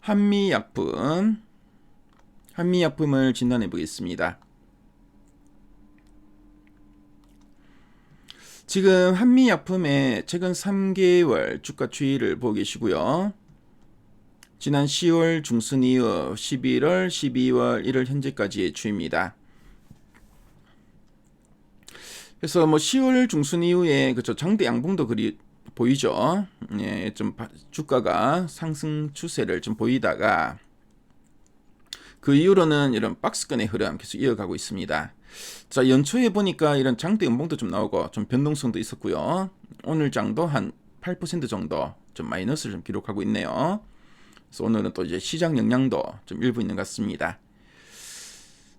한미약품 한미약품을 진단해 보겠습니다. 지금 한미약품의 최근 3개월 주가 추이를 보고 계시고요. 지난 10월 중순 이후 11월, 12월, 1월 현재까지의 추이입니다. 그래서 뭐 10월 중순 이후에 그쵸 장대 양봉도 그리 보이죠. 예, 좀 바- 주가가 상승 추세를 좀 보이다가 그 이후로는 이런 박스권의 흐름 계속 이어가고 있습니다. 자, 연초에 보니까 이런 장대 음봉도 좀 나오고 좀 변동성도 있었고요. 오늘 장도 한 8% 정도 좀 마이너스를 좀 기록하고 있네요. 그래서 오늘은 또 이제 시장 영향도 좀 일부 있는 것 같습니다.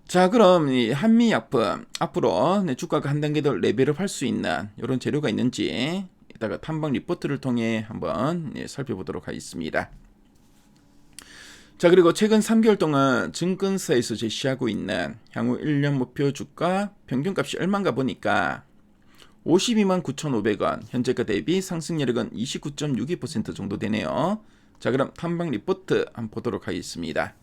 자, 그럼 이 한미약품 앞으로 내 주가가 한 단계 더 레벨업 할 수 있는 이런 재료가 있는지 이따가 탐방 리포트를 통해 한번 예, 살펴보도록 하겠습니다. 자, 그리고 최근 3개월 동안 증권사에서 제시하고 있는 향후 1년 목표 주가 평균값이 얼마인가 보니까 52만 9,500원, 현재가 대비 상승률은 29.62% 정도 되네요. 자, 그럼 탐방 리포트 한번 보도록 하겠습니다.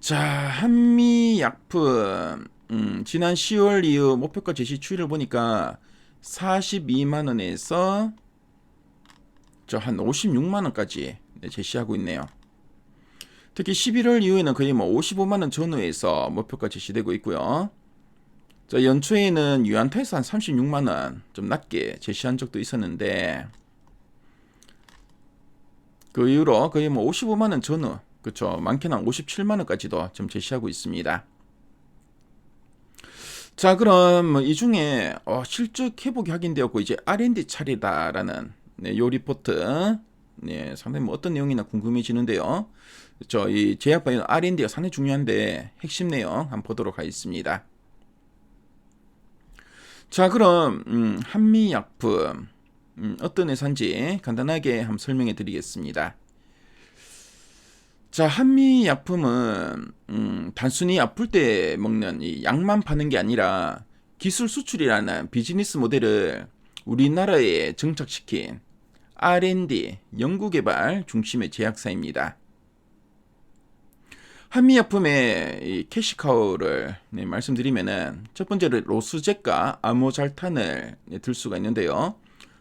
자, 한미약품 음, 지난 10월 이후 목표가 제시 추이를 보니까 42만 원에서 저 한 56만 원까지 네, 제시하고 있네요. 특히 11월 이후에는 거의 뭐 55만 원 전후에서 목표가 제시되고 있고요. 자, 연초에는 유한타에서 한 36만 원 좀 낮게 제시한 적도 있었는데 그 이후로 거의 뭐 55만 원 전후 그쵸 많게는 한 57만 원까지도 좀 제시하고 있습니다. 자 그럼 뭐이 중에 어, 실적 회복이 확인되었고 이제 R&D 차례다라는 네, 요 리포트 네, 상당히 뭐 어떤 내용이나 궁금해지는데요. 저이 제약바이오 R&D가 상당히 중요한데 핵심 내용 한번 보도록 하겠습니다. 자 그럼 음, 한미약품 음, 어떤 회사인지 간단하게 한번 설명해 드리겠습니다. 자, 한미 약품은 음, 단순히 아플 때 먹는 이 약만 파는 게 아니라 기술 수출이라는 비즈니스 모델을 우리나라에 정착시킨 R&D, 연구개발 중심의 제약사입니다. 한미약품의 이 캐시카우를 네, 말씀드리면은 첫 번째로 로스젯과 아모잘탄을 네, 들 수가 있는데요.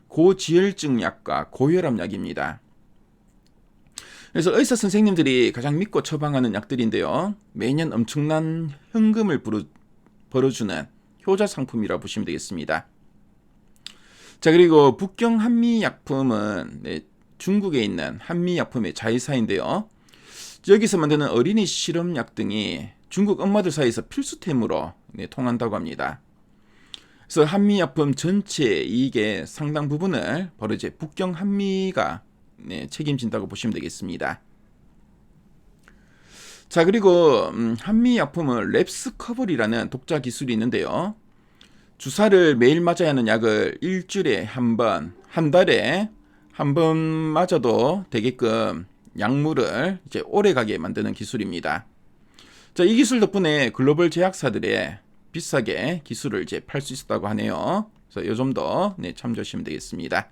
고지혈증 약과 고혈압 약입니다. 그래서 의사 선생님들이 가장 믿고 처방하는 약들인데요. 매년 엄청난 현금을 부르, 벌어주는 효자 상품이라 보시면 되겠습니다. 자 그리고 북경 한미 약품은 네, 중국에 있는 한미 약품의 자회사인데요. 여기서 만드는 어린이 실험약 등이 중국 엄마들 사이에서 필수템으로 네, 통한다고 합니다. 그래서 한미약품 전체 이익의 상당 부분을 바로 이제 북경 한미가 네, 책임진다고 보시면 되겠습니다. 자 그리고 음, 한미 약품은 랩스커블이라는 독자 기술이 있는데요. 주사를 매일 맞아야 하는 약을 일주일에 한 번, 한 달에 한 번 맞아도 되게끔 약물을 이제 오래 가게 만드는 기술입니다. 자, 이 기술 덕분에 글로벌 제약사들의 비싸게 기술을 이제 팔 수 있었다고 하네요. 그래서 이 점도 네, 참조하시면 되겠습니다.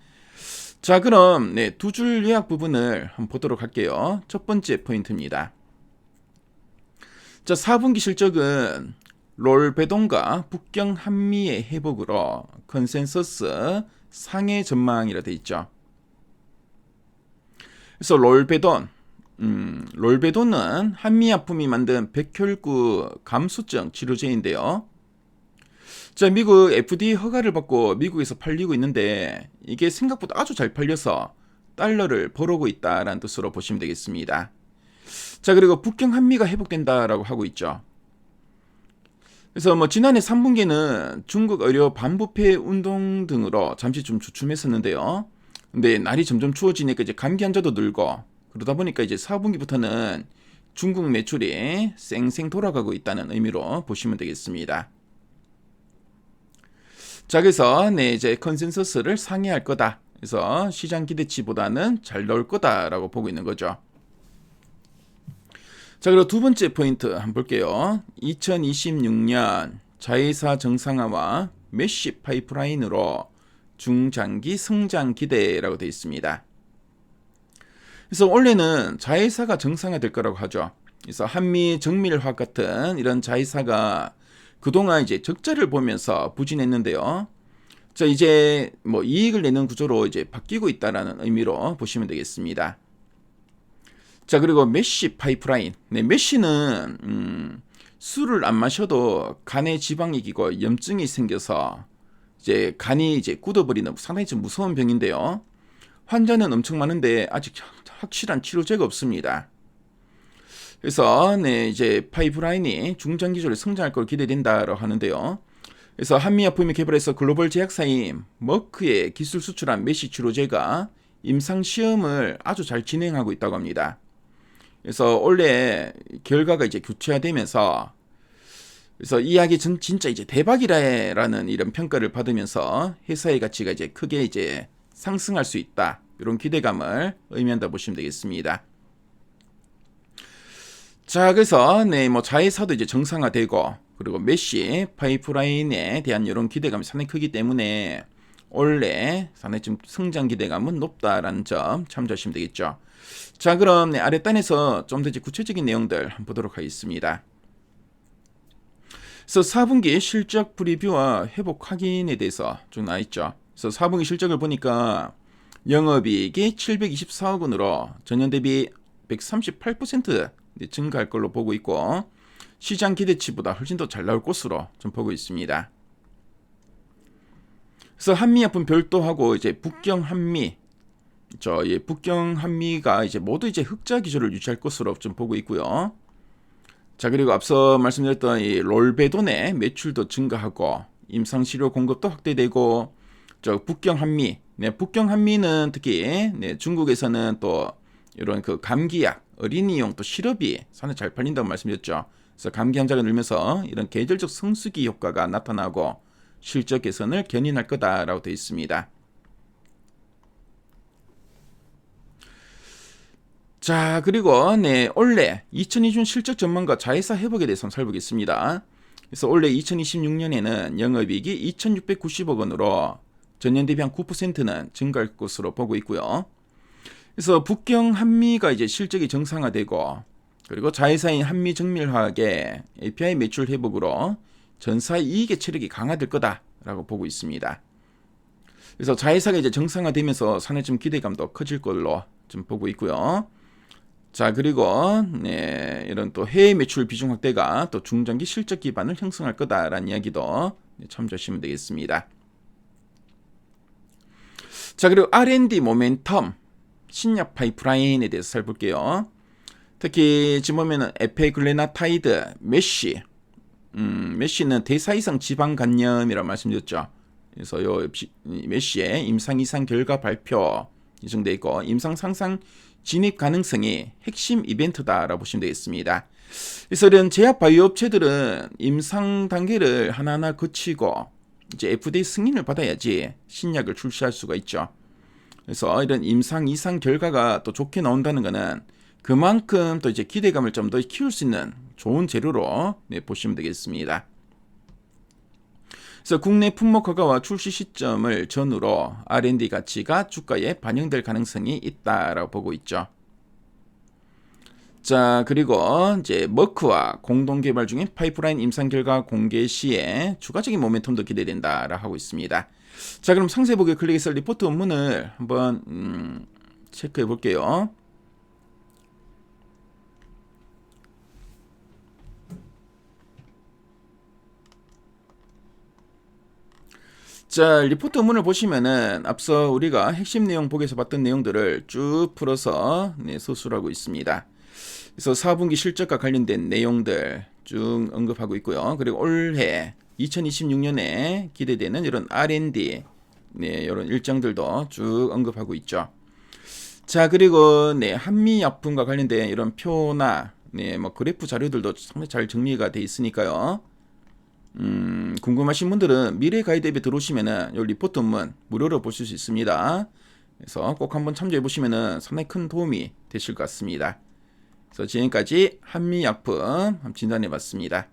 자, 그럼 네, 두 줄 요약 부분을 한번 보도록 할게요. 첫 번째 포인트입니다. 자, 4분기 실적은 롤 배동과 북경 한미의 회복으로 컨센서스 상해 전망이라 돼 있죠. 그래서 롤베돈, 음, 롤베돈은 한미약품이 만든 백혈구 감수증 치료제인데요. 자, 미국 FDA 허가를 받고 미국에서 팔리고 있는데 이게 생각보다 아주 잘 팔려서 달러를 벌어오고 있다라는 뜻으로 보시면 되겠습니다. 자, 그리고 북경 한미가 회복된다라고 하고 있죠. 그래서 뭐 지난해 3분기는 중국 의료 반부패 운동 등으로 잠시 좀 주춤했었는데요. 근데 날이 점점 추워지니까 이제 감기 환자도 늘고 그러다 보니까 이제 4분기부터는 중국 매출이 쌩쌩 돌아가고 있다는 의미로 보시면 되겠습니다. 자, 그래서 네, 이제 컨센서스를 상회할 거다. 그래서 시장 기대치보다는 잘 나올 거다라고 보고 있는 거죠. 자, 그리고 두 번째 포인트 한번 볼게요. 2026년 자회사 정상화와 메시 파이프라인으로 중장기 성장 기대라고 되어 있습니다. 그래서 원래는 자회사가 정상화될 거라고 하죠. 그래서 한미 정밀화학 같은 이런 자회사가 그동안 이제 적자를 보면서 부진했는데요. 자, 이제 뭐 이익을 내는 구조로 이제 바뀌고 있다라는 의미로 보시면 되겠습니다. 자, 그리고 메쉬 파이프라인. 네, 메쉬는 음, 술을 안 마셔도 간에 지방이 끼고 염증이 생겨서 이제 간이 이제 굳어버리는 상당히 좀 무서운 병인데요. 환자는 엄청 많은데 아직 확실한 치료제가 없습니다. 그래서 네 이제 파이프라인이 중장기적으로 성장할 걸 기대된다라고 하는데요. 그래서 한미약품이 개발해서 글로벌 제약사인 머크의 기술 수출한 메시 치료제가 임상 시험을 아주 잘 진행하고 있다고 합니다. 그래서 원래 결과가 이제 교체화되면서 그래서 이 약이 전 진짜 이제 대박이라는 이런 평가를 받으면서 회사의 가치가 이제 크게 이제 상승할 수 있다. 이런 기대감을 의미한다 보시면 되겠습니다. 자, 그래서 네, 뭐 자회사도 이제 정상화되고 그리고 메시 파이프라인에 대한 이런 기대감이 상당히 크기 때문에 원래 상당히 좀 성장 기대감은 높다라는 점 참조하시면 되겠죠. 자, 그럼 네, 아랫단에서 좀더 구체적인 내용들 한번 보도록 하겠습니다. 그래서 4분기 실적 프리뷰와 회복 확인에 대해서 좀 나와 있죠. 그래서 4분기 실적을 보니까 영업이익이 724억 원으로 전년 대비 138% 증가할 걸로 보고 있고 시장 기대치보다 훨씬 더 잘 나올 것으로 좀 보고 있습니다. 그래서 한미약품 별도하고 이제 북경 한미 저 예, 북경 한미가 이제 모두 이제 흑자 기조를 유지할 것으로 좀 보고 있고요. 자 그리고 앞서 말씀드렸던 이 롤베돈의 매출도 증가하고 임상 치료 공급도 확대되고 저 북경 한미 네, 북경 한미는 특히 네, 중국에서는 또 이런 그 감기약 어린이용 또 시럽이 상당히 잘 팔린다고 말씀드렸죠. 그래서 감기 환자가 늘면서 이런 계절적 성수기 효과가 나타나고 실적 개선을 견인할 거다라고 되어 있습니다. 자 그리고 네 올해 2020 실적 전망과 자회사 회복에 대해서 살펴보겠습니다. 그래서 올해 2026년에는 영업이익이 2,690억 원으로 전년 대비 한 9%는 증가할 것으로 보고 있고요. 그래서 북경 한미가 이제 실적이 정상화되고 그리고 자회사인 한미 정밀화학의 API 매출 회복으로 전사 이익의 체력이 강화될 거다라고 보고 있습니다. 그래서 자회사가 이제 정상화되면서 산에 좀 기대감도 커질 걸로 좀 보고 있고요. 자 그리고 네, 이런 또 해외 매출 비중 확대가 또 중장기 실적 기반을 형성할 거다라는 이야기도 참조하시면 되겠습니다. 자 그리고 R&D 모멘텀 신약 파이프라인에 대해서 살볼게요. 특히 지금 보면은 에페글레나타이드, 메시, 음, 메시는 대사 이상 지방 간염이라고 말씀드렸죠. 그래서 요 메시의 임상 이상 결과 발표 예정돼 있고 임상 상상 진입 가능성이 핵심 이벤트다라고 보시면 되겠습니다. 그래서 이런 제약 바이오 업체들은 임상 단계를 하나하나 거치고 이제 FDA 승인을 받아야지 신약을 출시할 수가 있죠. 그래서 이런 임상 이상 결과가 또 좋게 나온다는 것은 그만큼 또 이제 기대감을 좀 더 키울 수 있는 좋은 재료로 네, 보시면 되겠습니다. 그래서 국내 품목 허가와 출시 시점을 전후로 R&D 가치가 주가에 반영될 가능성이 있다라고 보고 있죠. 자, 그리고 이제 머크와 공동 개발 중인 파이프라인 임상 결과 공개 시에 추가적인 모멘텀도 기대된다라고 하고 있습니다. 자, 그럼 상세 보기 클릭해서 리포트 원문을 한번 음, 체크해 볼게요. 자, 리포트 원문을 보시면은 앞서 우리가 핵심 내용 보기에서 봤던 내용들을 쭉 풀어서 네, 서술하고 있습니다. 그래서 4분기 실적과 관련된 내용들 쭉 언급하고 있고요. 그리고 올해 2026년에 기대되는 이런 R&D 네, 이런 일정들도 쭉 언급하고 있죠. 자, 그리고 네, 한미 약품과 관련된 이런 표나 네, 뭐 그래프 자료들도 상당히 잘 정리가 돼 있으니까요. 음, 궁금하신 분들은 미래 가이드 앱에 들어오시면은 이 리포트 문 무료로 보실 수 있습니다. 그래서 꼭 한번 참조해 보시면은 상당히 큰 도움이 되실 것 같습니다. 그래서 지금까지 한미약품 진단해 봤습니다.